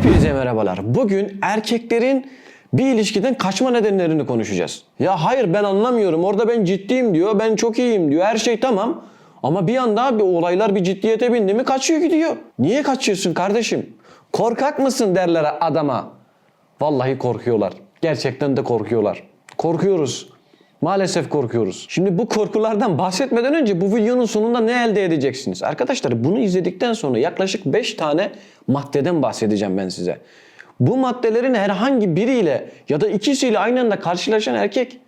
Hepinize merhabalar. Bugün erkeklerin bir ilişkiden kaçma nedenlerini konuşacağız. Ya hayır ben anlamıyorum. Orada ben ciddiyim diyor. Ben çok iyiyim diyor. Her şey tamam. Ama bir anda bir olaylar bir ciddiyete bindi mi kaçıyor gidiyor. Niye kaçıyorsun kardeşim? Korkak mısın derler adama. Vallahi korkuyorlar. Gerçekten de korkuyorlar. Korkuyoruz. Maalesef korkuyoruz. Şimdi bu korkulardan bahsetmeden önce bu videonun sonunda ne elde edeceksiniz? Arkadaşlar bunu izledikten sonra yaklaşık 5 tane maddeden bahsedeceğim ben size. Bu maddelerin herhangi biriyle ya da ikisiyle aynı anda karşılaşan erkek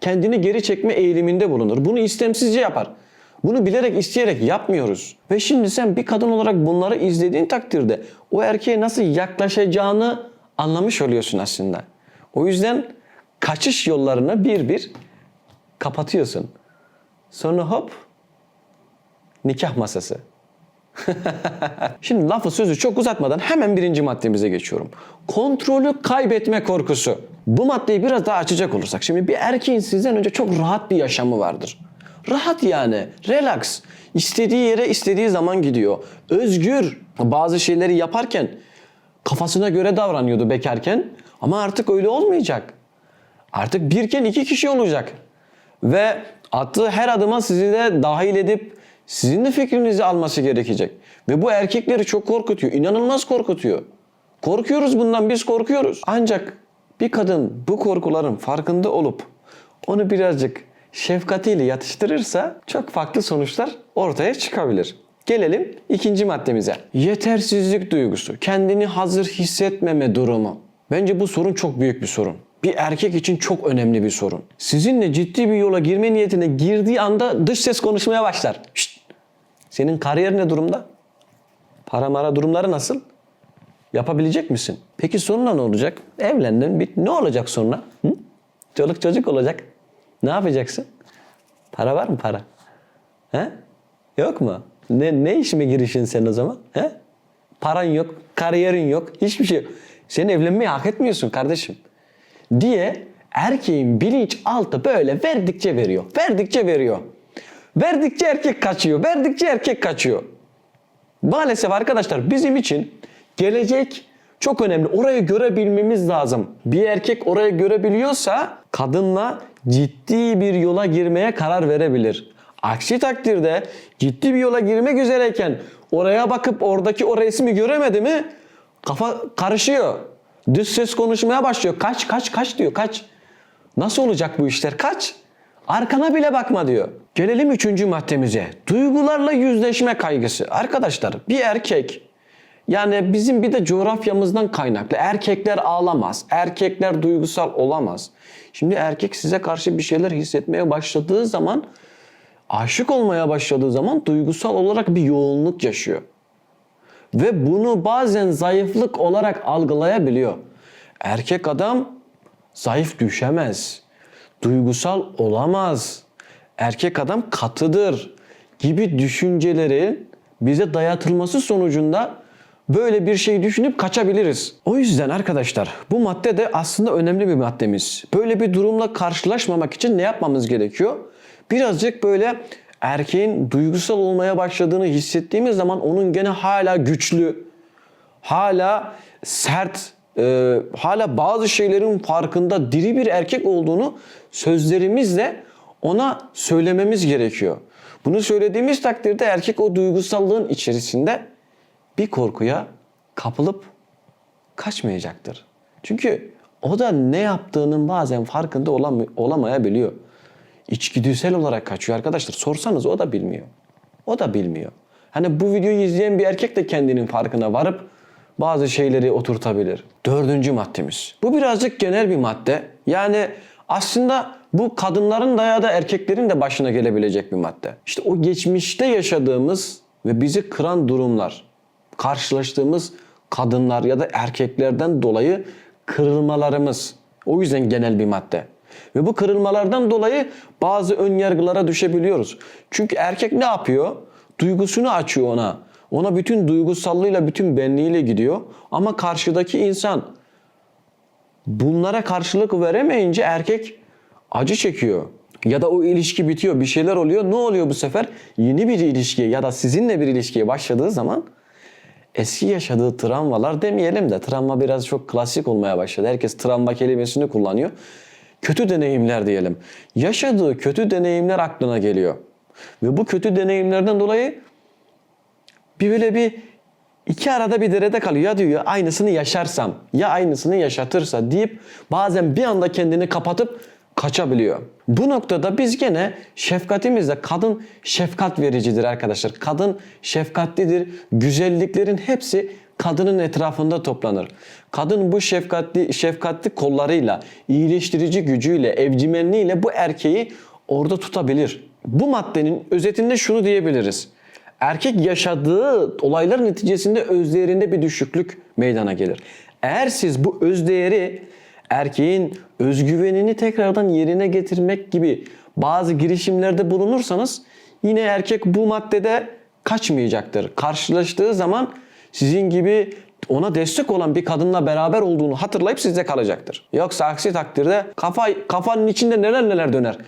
kendini geri çekme eğiliminde bulunur. Bunu istemsizce yapar. Bunu bilerek isteyerek yapmıyoruz. Ve şimdi sen bir kadın olarak bunları izlediğin takdirde o erkeğe nasıl yaklaşacağını anlamış oluyorsun aslında. O yüzden kaçış yollarını bir bir kapatıyorsun. Sonra hop nikah masası. Şimdi lafı sözü çok uzatmadan hemen birinci maddemize geçiyorum. Kontrolü kaybetme korkusu. Bu maddeyi biraz daha açacak olursak. Şimdi bir erkeğin sizden önce çok rahat bir yaşamı vardır. Rahat yani. Relax. İstediği yere istediği zaman gidiyor. Özgür. Bazı şeyleri yaparken kafasına göre davranıyordu bekarken. Ama artık öyle olmayacak. Artık birken iki kişi olacak. Ve attığı her adıma sizi de dahil edip sizin de fikrinizi alması gerekecek. Ve bu erkekleri çok korkutuyor. İnanılmaz korkutuyor. Korkuyoruz bundan biz korkuyoruz. Ancak bir kadın bu korkuların farkında olup onu birazcık şefkatiyle yatıştırırsa çok farklı sonuçlar ortaya çıkabilir. Gelelim ikinci maddemize. Yetersizlik duygusu, kendini hazır hissetmeme durumu. Bence bu sorun çok büyük bir sorun. Bir erkek için çok önemli bir sorun. Sizinle ciddi bir yola girme niyetine girdiği anda dış ses konuşmaya başlar. Şşt! Senin kariyer ne durumda? Para mara durumları nasıl? Yapabilecek misin? Peki sonra ne olacak? Evlendin, bit. Ne olacak sonra? Hı? Çoluk çocuk olacak. Ne yapacaksın? Para var mı para? He? Yok mu? Ne, ne işime girişin sen o zaman? He? Paran yok, kariyerin yok, hiçbir şey yok. Sen evlenmeyi hak etmiyorsun kardeşim. Diye erkeğin bilinçaltı böyle verdikçe veriyor. Verdikçe veriyor. Verdikçe erkek kaçıyor. Verdikçe erkek kaçıyor. Maalesef arkadaşlar bizim için gelecek çok önemli. Orayı görebilmemiz lazım. Bir erkek orayı görebiliyorsa kadınla ciddi bir yola girmeye karar verebilir. Aksi takdirde ciddi bir yola girmek üzereyken oraya bakıp oradaki o resmi göremedi mi kafa karışıyor. Düz ses konuşmaya başlıyor. Kaç kaç kaç diyor kaç. Nasıl olacak bu işler kaç. Arkana bile bakma diyor. Gelelim üçüncü maddemize. Duygularla yüzleşme kaygısı. Arkadaşlar bir erkek yani bizim bir de coğrafyamızdan kaynaklı. Erkekler ağlamaz. Erkekler duygusal olamaz. Şimdi erkek size karşı bir şeyler hissetmeye başladığı zaman aşık olmaya başladığı zaman duygusal olarak bir yoğunluk yaşıyor. Ve bunu bazen zayıflık olarak algılayabiliyor. Erkek adam zayıf düşemez. Duygusal olamaz. Erkek adam katıdır gibi düşüncelerin bize dayatılması sonucunda böyle bir şey düşünüp kaçabiliriz. O yüzden arkadaşlar bu madde de aslında önemli bir maddemiz. Böyle bir durumla karşılaşmamak için ne yapmamız gerekiyor? Birazcık böyle erkeğin duygusal olmaya başladığını hissettiğimiz zaman onun gene hala güçlü, hala sert, e, hala bazı şeylerin farkında diri bir erkek olduğunu sözlerimizle ona söylememiz gerekiyor. Bunu söylediğimiz takdirde erkek o duygusallığın içerisinde bir korkuya kapılıp kaçmayacaktır. Çünkü o da ne yaptığının bazen farkında olam olamayabiliyor. İçgüdüsel olarak kaçıyor arkadaşlar. Sorsanız o da bilmiyor. O da bilmiyor. Hani bu videoyu izleyen bir erkek de kendinin farkına varıp bazı şeyleri oturtabilir. Dördüncü maddemiz. Bu birazcık genel bir madde. Yani aslında bu kadınların da ya da erkeklerin de başına gelebilecek bir madde. İşte o geçmişte yaşadığımız ve bizi kıran durumlar, karşılaştığımız kadınlar ya da erkeklerden dolayı kırılmalarımız. O yüzden genel bir madde. Ve bu kırılmalardan dolayı bazı ön yargılara düşebiliyoruz. Çünkü erkek ne yapıyor? Duygusunu açıyor ona. Ona bütün duygusallığıyla, bütün benliğiyle gidiyor. Ama karşıdaki insan bunlara karşılık veremeyince erkek acı çekiyor. Ya da o ilişki bitiyor, bir şeyler oluyor. Ne oluyor bu sefer? Yeni bir ilişkiye ya da sizinle bir ilişkiye başladığı zaman eski yaşadığı travmalar demeyelim de travma biraz çok klasik olmaya başladı. Herkes travma kelimesini kullanıyor. Kötü deneyimler diyelim. Yaşadığı kötü deneyimler aklına geliyor. Ve bu kötü deneyimlerden dolayı bir böyle bir iki arada bir derede kalıyor. Ya diyor ya aynısını yaşarsam ya aynısını yaşatırsa deyip bazen bir anda kendini kapatıp kaçabiliyor. Bu noktada biz gene şefkatimizde kadın şefkat vericidir arkadaşlar. Kadın şefkatlidir. Güzelliklerin hepsi kadının etrafında toplanır. Kadın bu şefkatli şefkatli kollarıyla, iyileştirici gücüyle, evcimenliğiyle bu erkeği orada tutabilir. Bu maddenin özetinde şunu diyebiliriz. Erkek yaşadığı olaylar neticesinde özdeğerinde bir düşüklük meydana gelir. Eğer siz bu özdeğeri erkeğin özgüvenini tekrardan yerine getirmek gibi bazı girişimlerde bulunursanız yine erkek bu maddede kaçmayacaktır. Karşılaştığı zaman sizin gibi ona destek olan bir kadınla beraber olduğunu hatırlayıp sizde kalacaktır. Yoksa aksi takdirde kafa kafanın içinde neler neler döner.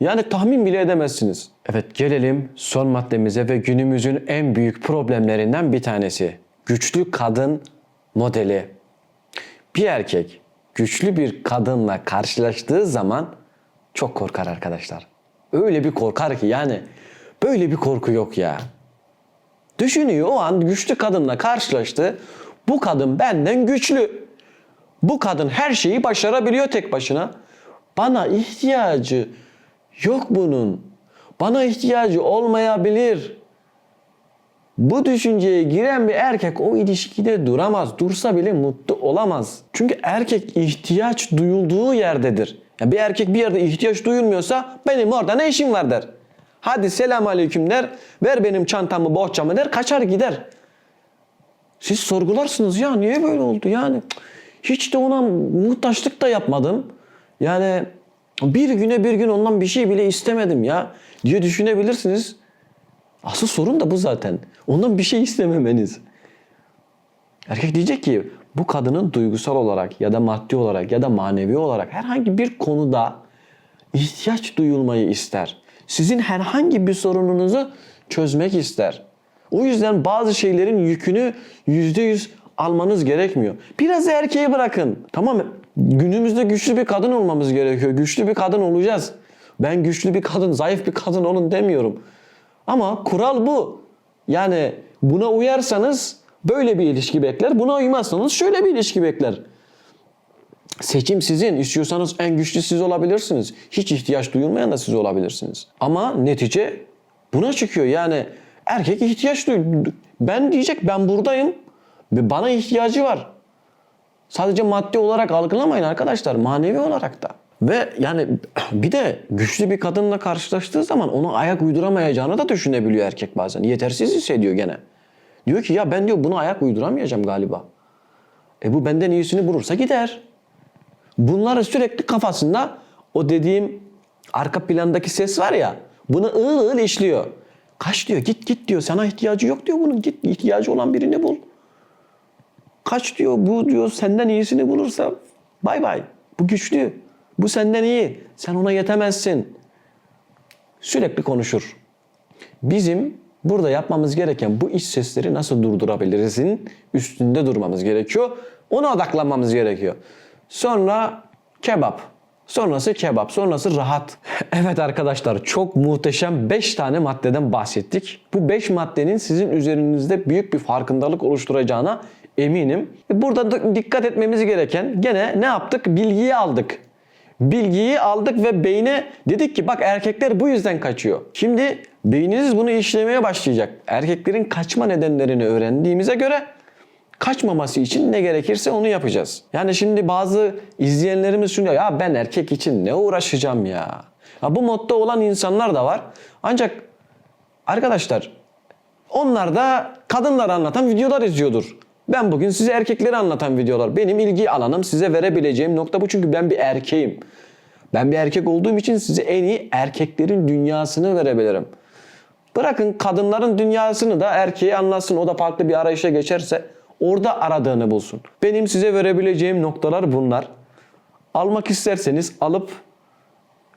Yani tahmin bile edemezsiniz. Evet gelelim son maddemize ve günümüzün en büyük problemlerinden bir tanesi. Güçlü kadın modeli. Bir erkek güçlü bir kadınla karşılaştığı zaman çok korkar arkadaşlar. Öyle bir korkar ki yani böyle bir korku yok ya. Düşünüyor o an güçlü kadınla karşılaştı. Bu kadın benden güçlü. Bu kadın her şeyi başarabiliyor tek başına. Bana ihtiyacı yok bunun. Bana ihtiyacı olmayabilir. Bu düşünceye giren bir erkek o ilişkide duramaz. Dursa bile mutlu olamaz. Çünkü erkek ihtiyaç duyulduğu yerdedir. Ya bir erkek bir yerde ihtiyaç duyulmuyorsa benim orada ne işim var der. Hadi selam aleyküm der. Ver benim çantamı bohçamı der. Kaçar gider. Siz sorgularsınız ya niye böyle oldu yani. Hiç de ona muhtaçlık da yapmadım. Yani bir güne bir gün ondan bir şey bile istemedim ya diye düşünebilirsiniz. Asıl sorun da bu zaten. Ondan bir şey istememeniz. Erkek diyecek ki bu kadının duygusal olarak ya da maddi olarak ya da manevi olarak herhangi bir konuda ihtiyaç duyulmayı ister. Sizin herhangi bir sorununuzu çözmek ister. O yüzden bazı şeylerin yükünü yüzde yüz almanız gerekmiyor. Biraz erkeği bırakın. Tamam günümüzde güçlü bir kadın olmamız gerekiyor. Güçlü bir kadın olacağız. Ben güçlü bir kadın, zayıf bir kadın olun demiyorum. Ama kural bu. Yani buna uyarsanız böyle bir ilişki bekler. Buna uymazsanız şöyle bir ilişki bekler. Seçim sizin. İstiyorsanız en güçlü siz olabilirsiniz. Hiç ihtiyaç duyulmayan da siz olabilirsiniz. Ama netice buna çıkıyor. Yani erkek ihtiyaç duyuyor. Ben diyecek ben buradayım ve bana ihtiyacı var. Sadece maddi olarak algılamayın arkadaşlar. Manevi olarak da. Ve yani bir de güçlü bir kadınla karşılaştığı zaman ona ayak uyduramayacağını da düşünebiliyor erkek bazen. Yetersiz hissediyor gene. Diyor ki ya ben diyor buna ayak uyduramayacağım galiba. E bu benden iyisini bulursa gider. Bunları sürekli kafasında o dediğim arka plandaki ses var ya bunu ığıl ığıl işliyor. Kaç diyor git git diyor sana ihtiyacı yok diyor bunun git ihtiyacı olan birini bul. Kaç diyor bu diyor senden iyisini bulursa bay bay. Bu güçlü. Bu senden iyi. Sen ona yetemezsin. Sürekli konuşur. Bizim burada yapmamız gereken bu iç sesleri nasıl durdurabilirizin üstünde durmamız gerekiyor. Ona odaklanmamız gerekiyor. Sonra kebap. Sonrası kebap. Sonrası rahat. Evet arkadaşlar çok muhteşem 5 tane maddeden bahsettik. Bu 5 maddenin sizin üzerinizde büyük bir farkındalık oluşturacağına eminim. Burada da dikkat etmemiz gereken gene ne yaptık? Bilgiyi aldık. Bilgiyi aldık ve beyne dedik ki bak erkekler bu yüzden kaçıyor. Şimdi beyniniz bunu işlemeye başlayacak. Erkeklerin kaçma nedenlerini öğrendiğimize göre kaçmaması için ne gerekirse onu yapacağız. Yani şimdi bazı izleyenlerimiz şunu diyor, ya ben erkek için ne uğraşacağım ya. ya bu modda olan insanlar da var. Ancak arkadaşlar onlar da kadınları anlatan videolar izliyordur. Ben bugün size erkekleri anlatan videolar. Benim ilgi alanım size verebileceğim nokta bu çünkü ben bir erkeğim. Ben bir erkek olduğum için size en iyi erkeklerin dünyasını verebilirim. Bırakın kadınların dünyasını da erkeği anlatsın. O da farklı bir arayışa geçerse orada aradığını bulsun. Benim size verebileceğim noktalar bunlar. Almak isterseniz alıp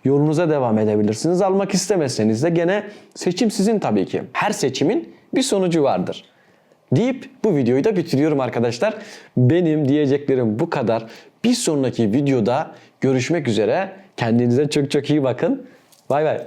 yolunuza devam edebilirsiniz. Almak istemezseniz de gene seçim sizin tabii ki. Her seçimin bir sonucu vardır. deyip bu videoyu da bitiriyorum arkadaşlar. Benim diyeceklerim bu kadar. Bir sonraki videoda görüşmek üzere. Kendinize çok çok iyi bakın. Bay bay.